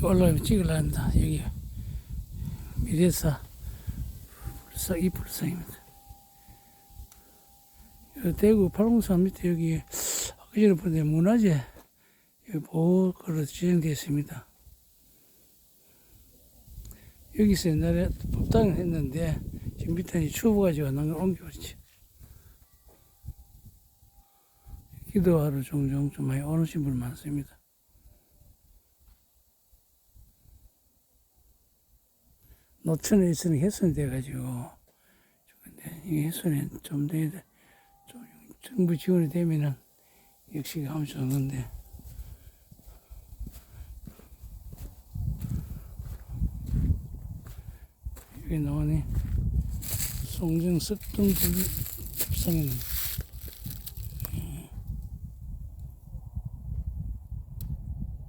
여기 올라가면 찍으려 합니다. 여기 미래사 불사 이 불상입니다. 대구 팔공산 밑에 여기 아까 전에 보는데 문화재 보호구로 지정되어 있습니다. 여기서 옛날에 법당을 했는데 지금 밑에 추워가지고 난걸 옮겨버렸지. 기도하러 종종 좀 많이 오르신 분 많습니다. 노천에 있으니 훼손이 돼가지고. 근데 이 훼손이 좀 돼야 돼. 좀 정부 지원이 되면은 역시 하면 좋은데. 여기 나오네. 송정 석동 불상이네.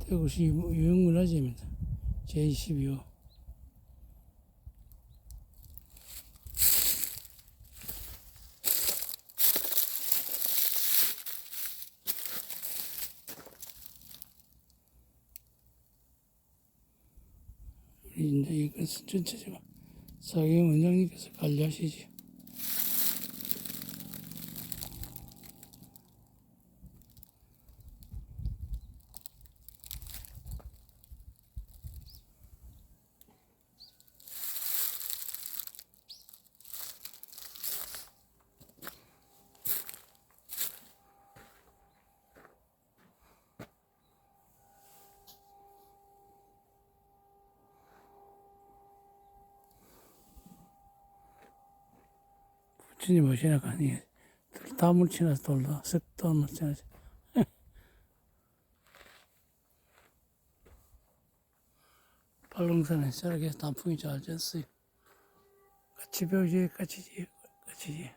대구시 유형문화재입니다. 제22호 이제 이것은 전체적으로 사경 원장님께서 관리하시지. 부 처님 오시나가 아니 다 물 치나서 돌다 석도 물치나서. 팔릉산에 저렇게 단풍이 잘 졌어요. 같이 배우지 같이 지 같이 지